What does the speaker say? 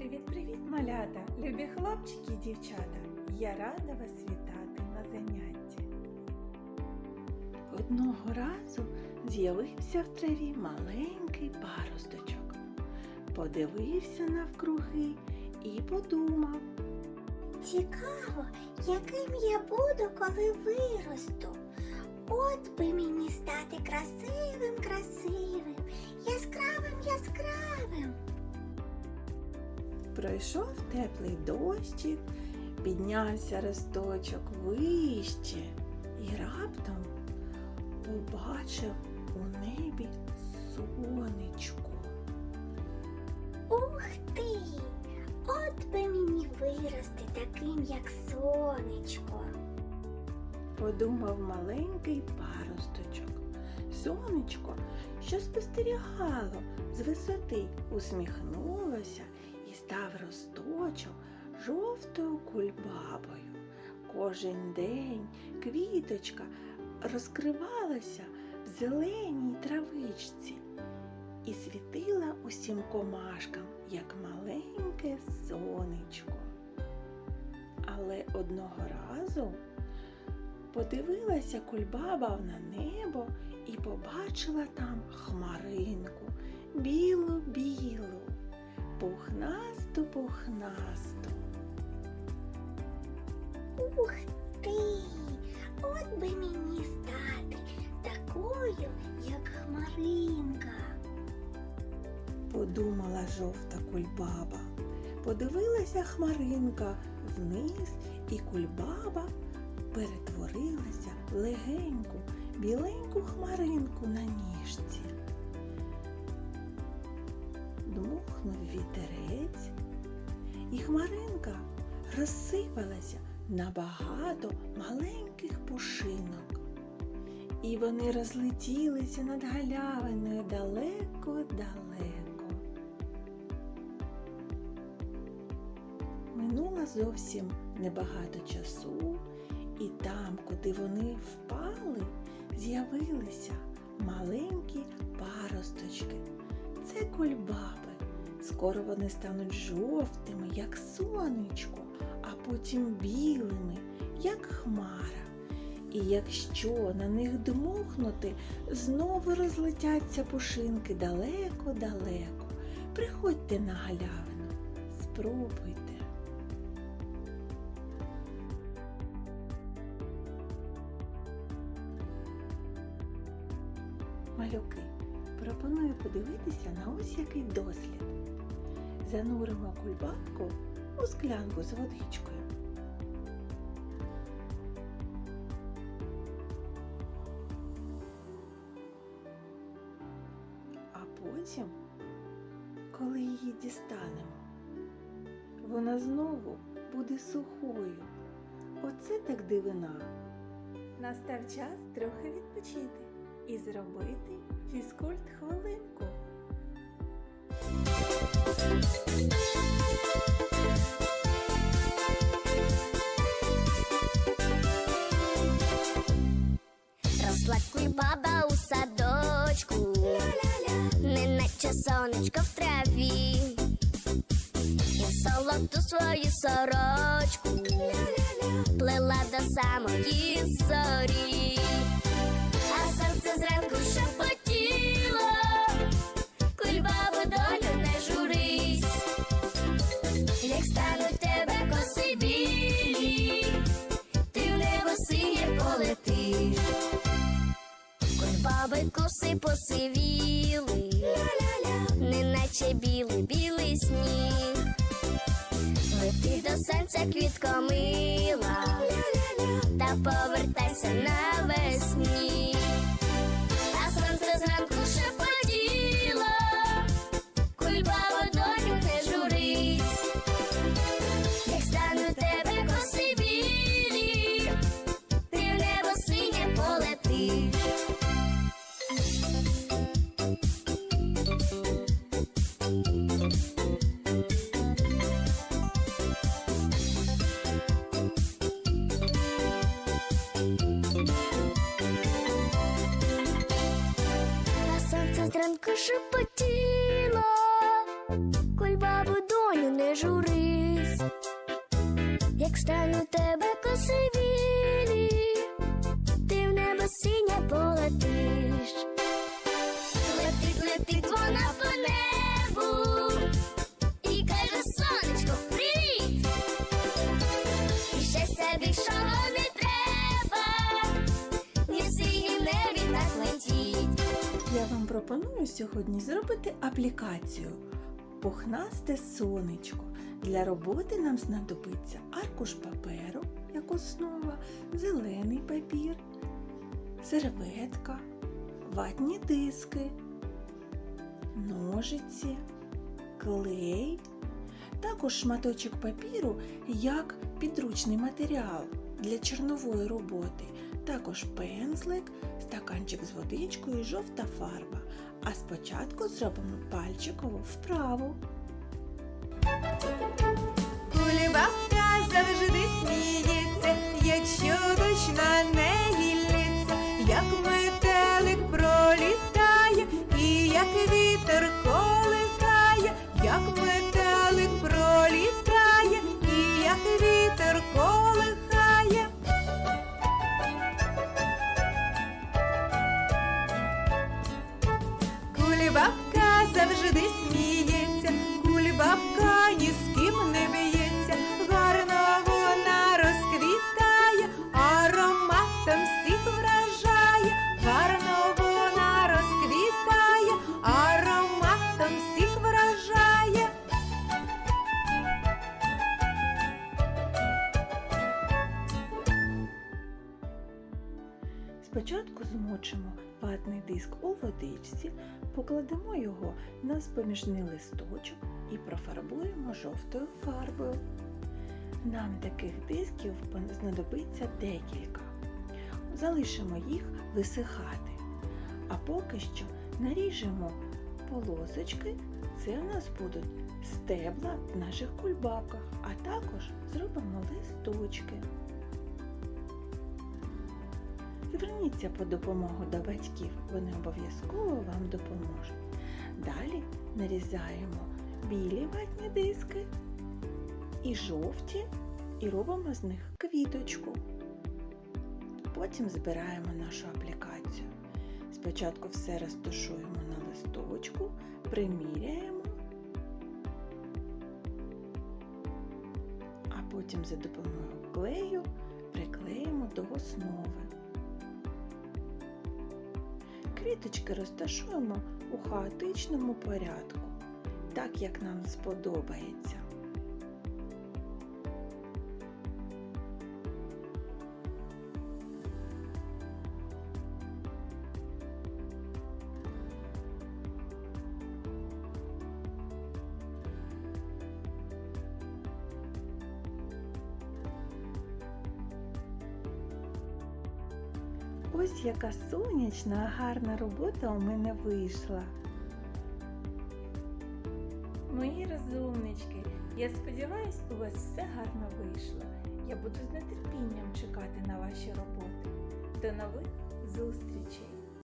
Привіт-привіт, малята, любі хлопчики і дівчата. Я рада вас вітати на занятті. Одного разу з'явився в траві маленький паросточок. Подивився навкруги і подумав. Цікаво, яким я буду, коли виросту. От би мені стати красивим, красивим, яскравим, яскравим. Пройшов теплий дощик, піднявся росточок вище і раптом побачив у небі сонечко. Ух ти! От би мені вирости таким, як сонечко. подумав маленький паросточок. Сонечко, що спостерігало з висоти, усміхнулося росточок жовтою кульбабою. Кожен день квіточка розкривалася в зеленій травичці і світила усім комашкам, як маленьке сонечко. Але одного разу Подивилася кульбаба на небо і побачила там хмаринку білу-білу, пухнасту пухнасту. Ух ти! От би мені стати такою, як хмаринка. Подумала жовта кульбаба. Подивилася хмаринка вниз, і кульбаба перетворилася в легеньку, біленьку хмаринку на ніжці. Дмухнув вітерець, і хмаринка розсипалася на багато маленьких пушинок. І вони розлетілися над галявиною далеко-далеко. Минуло зовсім небагато часу, і там, куди вони впали, з'явилися маленькі паросточки. Це кульбаби. Скоро вони стануть жовтими, як сонечко, а потім білими, як хмара. І якщо на них дмухнути, знову розлетяться пушинки далеко-далеко. Приходьте на галявину, спробуйте. Малюки, пропоную подивитися на ось який дослід. Зануримо кульбабку у склянку з водичкою. А потім, коли її дістанемо, вона знову буде сухою. Оце так дивина. Настав час трохи відпочити і зробити фізкульт хвилинку. Росла кульбаба у садочку, неначе сонечко в траві, і золоту свою сорочку. Плела до самої зорі, а серце зранку шепотіло, кульбабу долю не журись, як стануть тебе коси білі, ти в небо синє полетиш. Баби коси посивіли, неначе білий білий сніг. Лети до сонця квітко мила, та повертайся навесні. А зранку шепотіла, коль бабу доню не журись, як стану тебе косивілі, ти в небо синя полетиш. Летить, летить пропоную сьогодні зробити аплікацію Пухнасте сонечко. Для роботи нам знадобиться аркуш паперу як основа, зелений папір, серветка, ватні диски, ножиці, клей, також шматочок папіру як підручний матеріал для чорнової роботи, також пензлик, стаканчик з водичкою, жовта фарба. А спочатку зробимо пальчикову вправу. Кулібабка завжди сміється, якщо дощ на неї лється, як метелик пролітає, і як вітер колихає, як метелик Спочатку змочимо ватний диск у водичці, покладемо його на споміжний листочок і профарбуємо жовтою фарбою. Нам таких дисків знадобиться декілька. Залишимо їх висихати. А поки що наріжемо полосочки, це у нас будуть стебла в наших кульбабках, а також зробимо листочки. Зверніться по допомогу до батьків, вони обов'язково вам допоможуть. Далі нарізаємо білі ватні диски і жовті, і робимо з них квіточку. Потім збираємо нашу аплікацію. Спочатку все розташуємо на листочку, приміряємо, а потім за допомогою клею приклеїмо до основи. Квіточки розташуємо у хаотичному порядку, так як нам сподобається. Ось яка сонячна, гарна робота у мене вийшла. Мої розумнички, я сподіваюсь, у вас все гарно вийшло. Я буду з нетерпінням чекати на ваші роботи. До нових зустрічей!